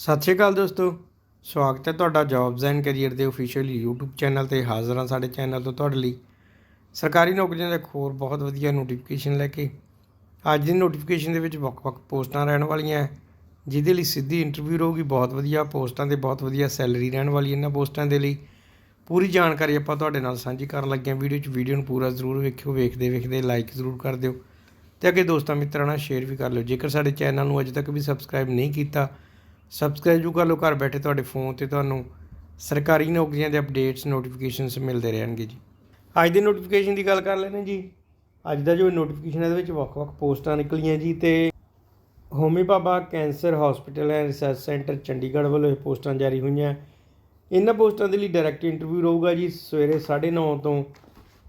ਸਤਿ ਸ਼੍ਰੀ ਅਕਾਲ ਦੋਸਤੋ। ਸਵਾਗਤ ਹੈ ਤੁਹਾਡਾ ਜੌਬਸ ਐਂਡ ਕੈਰੀਅਰ ਦੇ ਅਫੀਸ਼ੀਅਲ YouTube ਚੈਨਲ ਤੇ ਹਾਜ਼ਰ ਹਾਂ ਸਾਡੇ ਚੈਨਲ ਤੋਂ ਤੁਹਾਡੇ ਲਈ। ਸਰਕਾਰੀ ਨੌਕਰੀਆਂ ਦੇ ਇੱਕ ਹੋਰ ਬਹੁਤ ਵਧੀਆ ਨੋਟੀਫਿਕੇਸ਼ਨ ਲੈ ਕੇ ਅੱਜ ਦੀ ਨੋਟੀਫਿਕੇਸ਼ਨ ਦੇ ਵਿੱਚ ਵੱਖ-ਵੱਖ ਪੋਸਟਾਂ ਰਹਿਣ ਵਾਲੀਆਂ ਜਿਹਦੇ ਲਈ ਸਿੱਧੀ ਇੰਟਰਵਿਊ ਰਹੂਗੀ, ਬਹੁਤ ਵਧੀਆ ਪੋਸਟਾਂ ਤੇ ਬਹੁਤ ਵਧੀਆ ਸੈਲਰੀ ਰਹਿਣ ਵਾਲੀ ਇਹਨਾਂ ਪੋਸਟਾਂ ਦੇ ਲਈ। ਪੂਰੀ ਜਾਣਕਾਰੀ ਆਪਾਂ ਤੁਹਾਡੇ ਨਾਲ ਸਾਂਝੀ ਕਰਨ ਲੱਗੇ ਹਾਂ ਵੀਡੀਓ 'ਚ ਵੀਡੀਓ ਨੂੰ ਪੂਰਾ ਜ਼ਰੂਰ ਵੇਖਿਓ ਵੇਖਦੇ ਵੇਖਦੇ ਲਾਈਕ ਜ਼ਰੂਰ ਕਰ ਦਿਓ। ਤੇ ਅੱਗੇ ਦੋਸਤਾਂ ਮਿੱਤਰਾਂ ਨਾਲ ਸ਼ੇਅਰ ਵੀ ਕਰ ਲਿਓ। ਜੇਕਰ ਸਾਡੇ ਚੈਨਲ ਨੂੰ ਅਜੇ ਤੱਕ ਵੀ ਸਬਸਕ੍ਰਾਈਬ ਨਹੀਂ ਕੀਤਾ ਸਬਸਕ੍ਰਾਈਬ ਜੂ ਕਰ ਲਓ, ਘਰ ਬੈਠੇ ਤੁਹਾਡੇ ਫੋਨ ਤੇ ਤੁਹਾਨੂੰ ਸਰਕਾਰੀ ਨੌਕਰੀਆਂ ਦੇ ਅਪਡੇਟਸ ਨੋਟੀਫਿਕੇਸ਼ਨਸ ਮਿਲਦੇ ਰਹਿਣਗੇ ਜੀ। ਅੱਜ ਦੀ ਨੋਟੀਫਿਕੇਸ਼ਨ ਦੀ ਗੱਲ ਕਰ ਲੈਣੇ ਜੀ। ਅੱਜ ਦਾ ਜੋ ਨੋਟੀਫਿਕੇਸ਼ਨ ਹੈ, ਇਹਦੇ ਵਿੱਚ ਵੱਖ-ਵੱਖ ਪੋਸਟਾਂ ਨਿਕਲੀਆਂ ਜੀ ਤੇ Homi Bhabha cancer hospital and research centre Chandigarh ਵੱਲੋਂ ਇਹ ਪੋਸਟਾਂ ਜਾਰੀ ਹੋਈਆਂ। ਇਹਨਾਂ ਪੋਸਟਾਂ ਦੇ ਲਈ ਡਾਇਰੈਕਟ ਇੰਟਰਵਿਊ ਰਹੂਗਾ ਜੀ ਸਵੇਰੇ 9:30 ਤੋਂ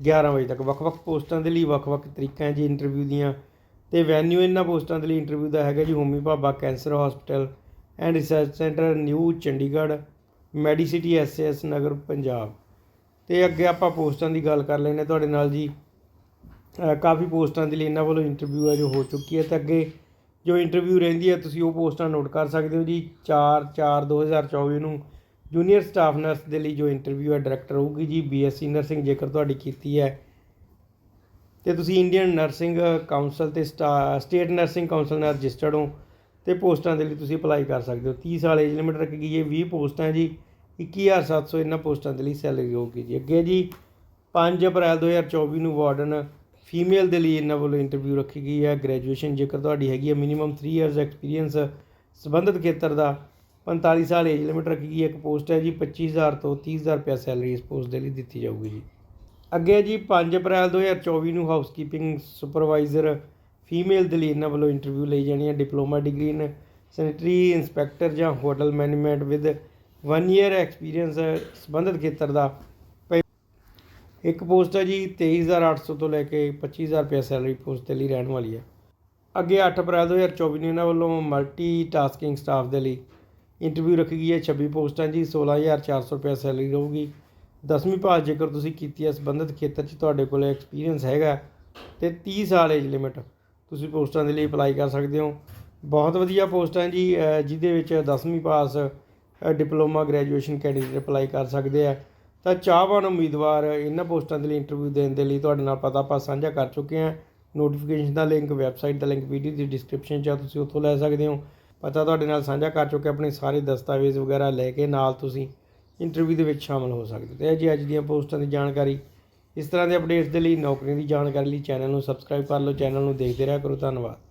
11 ਵਜੇ ਤੱਕ। ਵੱਖ-ਵੱਖ ਪੋਸਟਾਂ ਦੇ ਲਈ ਵੱਖ-ਵੱਖ ਤਰੀਕਾਂ ਹੈ ਜੀ ਇੰਟਰਵਿਊ ਦੀਆਂ। ਤੇ ਵੈਨਿਊ ਇਹਨਾਂ ਪੋਸਟਾਂ ਦੇ ਲਈ ਇੰਟਰਵਿਊ ਦਾ ਹੈਗਾ ਜੀ Homi Bhabha cancer hospital and research centre new Chandigarh, medicity SS Nagar Punjab. ਤੇ ਅੱਗੇ ਆਪਾਂ ਪੋਸਟਾਂ ਦੀ ਗੱਲ ਕਰ ਲੈਨੇ ਤੁਹਾਡੇ ਨਾਲ ਜੀ ਕਾਫੀ ਪੋਸਟਾਂ ਦੇ ਲਈ ਇਹਨਾਂ ਵੱਲੋਂ ਇੰਟਰਵਿਊ ਹੈ ਜੋ ਹੋ ਚੁੱਕੀ ਹੈ। ਤੇ ਅੱਗੇ ਜੋ ਇੰਟਰਵਿਊ ਰਹਿੰਦੀ ਹੈ, ਤੁਸੀਂ ਉਹ ਪੋਸਟਾਂ ਨੋਟ ਕਰ ਸਕਦੇ ਹੋ ਜੀ। 4 4 2024 ਨੂੰ ਜੂਨੀਅਰ ਸਟਾਫ ਨਰਸ ਦੇ ਲਈ ਜੋ ਇੰਟਰਵਿਊ ਹੈ, ਡਾਇਰੈਕਟਰ ਹੋਊਗੀ ਜੀ। ਬੀਐਸਸੀ ਨਰਸਿੰਗ ਜੇਕਰ ਤੁਹਾਡੀ ਕੀਤੀ ਹੈ। ਤੇ ਤੁਸੀਂ ਇੰਡੀਅਨ ਨਰਸਿੰਗ ਕਾਉਂਸਲ ਤੇ ਸਟੇਟ ਨਰਸਿੰਗ ਕਾਉਂਸਲ ਨਾਲ ਰਜਿਸਟਰਡ ਹੋ। ਤੇ ਪੋਸਟਾਂ ਦੇ ਲਈ ਤੁਸੀਂ ਅਪਲਾਈ ਕਰ ਸਕਦੇ ਹੋ। 30 ਸਾਲ ਏਜ ਲਿਮਿਟ ਰੱਖੀ ਗਈ ਹੈ 20 ਪੋਸਟਾਂ ਹੈ ਜੀ। 21700 ਇਹਨਾਂ ਪੋਸਟਾਂ ਦੇ ਲਈ ਸੈਲਰੀ ਹੋਊਗੀ ਜੀ। ਅੱਗੇ ਜੀ 5 ਅਪ੍ਰੈਲ 2024 ਨੂੰ ਵਾਰਡਨ ਫੀਮੇਲ ਦੇ ਲਈ ਇਹਨਾਂ ਵੱਲੋਂ ਇੰਟਰਵਿਊ ਰੱਖੀ ਗਈ ਹੈ। ਗ੍ਰੈਜੂਏਸ਼ਨ ਜੇਕਰ ਤੁਹਾਡੀ ਹੈਗੀ ਹੈ ਮਿਨੀਮਮ 3 ਇਅਰਸ ਐਕਸਪੀਰੀਅੰਸ ਸੰਬੰਧਿਤ ਖੇਤਰ ਦਾ 45 ਸਾਲ ਏਜ ਲਿਮਿਟ ਰੱਖੀ ਗਈ ਹੈ, ਇੱਕ ਪੋਸਟ ਹੈ ਜੀ 25000 ਤੋਂ 30000 ਰੁਪਏ ਸੈਲਰੀ ਇਸ ਪੋਸਟ ਦੇ ਲਈ ਦਿੱਤੀ ਜਾਊਗੀ ਜੀ। ਅੱਗੇ ਜੀ 5 ਅਪ੍ਰੈਲ 2024 ਨੂੰ ਹਾਊਸਕੀਪਿੰਗ ਸੁਪਰਵਾਈਜ਼ਰ ਫੀਮੇਲ ਦੇ ਲਈ ਇਹਨਾਂ ਵੱਲੋਂ ਇੰਟਰਵਿਊ ਲਈ ਜਾਣੀ ਹੈ diploma degree in sanitary inspector ਜਾਂ hotel management with 1 year experience ਸੰਬੰਧਿਤ ਖੇਤਰ ਦਾ। ਪ- ਇੱਕ ਪੋਸਟ ਹੈ ਜੀ 23800 ਤੋਂ ਲੈ ਕੇ 25000 ਰੁਪਏ ਸੈਲਰੀ ਪੋਸਟ ਦੇ ਲਈ ਰਹਿਣ ਵਾਲੀ ਹੈ। ਅੱਗੇ 8 ਅਪ੍ਰੈਲ 2024 ਨੂੰ ਇਹਨਾਂ ਵੱਲੋਂ ਮਲਟੀ ਟਾਸਕਿੰਗ ਸਟਾਫ ਦੇ ਲਈ ਇੰਟਰਵਿਊ ਰੱਖੀ ਗਈ ਹੈ। 26 ਪੋਸਟਾਂ ਜੀ 16400 ਰੁਪਏ ਸੈਲਰੀ ਰਹੂਗੀ। ਦਸਵੀਂ ਪਾਸ ਜੇਕਰ ਤੁਸੀਂ ਕੀਤੀ ਹੈ, ਸੰਬੰਧਿਤ ਖੇਤਰ 'ਚ ਤੁਹਾਡੇ ਕੋਲ ਐਕਸਪੀਰੀਅੰਸ ਹੈਗਾ ਤੇ 30 ਸਾਲ ਏਜ ਲਿਮਿਟ ਤੁਸੀਂ ਪੋਸਟਾਂ ਦੇ ਲਈ ਅਪਲਾਈ ਕਰ ਸਕਦੇ ਹੋ। ਬਹੁਤ ਵਧੀਆ ਪੋਸਟਾਂ ਜੀ ਜਿਹਦੇ ਵਿੱਚ ਦਸਵੀਂ pass diploma graduation candidate apply ਕਰ ਸਕਦੇ ਆ। ਤਾਂ ਚਾਹਵਾਨ ਉਮੀਦਵਾਰ ਇਹਨਾਂ ਪੋਸਟਾਂ ਦੇ ਲਈ ਇੰਟਰਵਿਊ ਦੇਣ ਦੇ ਲਈ ਤੁਹਾਡੇ ਨਾਲ ਪਤਾ ਆਪਾਂ ਸਾਂਝਾ ਕਰ ਚੁੱਕੇ ਹਾਂ। ਨੋਟੀਫਿਕੇਸ਼ਨ ਦਾ ਲਿੰਕ ਵੈਬਸਾਈਟ ਦਾ ਲਿੰਕ ਵੀਡੀਓ ਦੀ ਡਿਸਕ੍ਰਿਪਸ਼ਨ 'ਚ ਆ, ਤੁਸੀਂ ਉੱਥੋਂ ਲੈ ਸਕਦੇ ਹੋ। ਪਤਾ ਤੁਹਾਡੇ ਨਾਲ ਸਾਂਝਾ ਕਰ ਚੁੱਕੇ ਆਪਣੇ ਸਾਰੇ ਦਸਤਾਵੇਜ਼ ਵਗੈਰਾ ਲੈ ਕੇ ਨਾਲ ਤੁਸੀਂ ਇੰਟਰਵਿਊ ਦੇ ਵਿੱਚ ਸ਼ਾਮਲ ਹੋ ਸਕਦੇ ਹੋ। ਤੇ ਇਹ ਜੀ ਅੱਜ ਦੀਆਂ ਪੋਸਟਾਂ ਦੀ ਜਾਣਕਾਰੀ ਇਸ ਤਰ੍ਹਾਂ ਦੇ ਅਪਡੇਟਸ ਦੇ ਲਈ ਨੌਕਰੀਆਂ ਦੀ ਜਾਣਕਾਰੀ ਲਈ ਚੈਨਲ ਨੂੰ ਸਬਸਕ੍ਰਾਈਬ ਕਰ ਲਓ। ਚੈਨਲ ਨੂੰ ਦੇਖਦੇ ਰਿਹਾ ਕਰੋ। ਧੰਨਵਾਦ।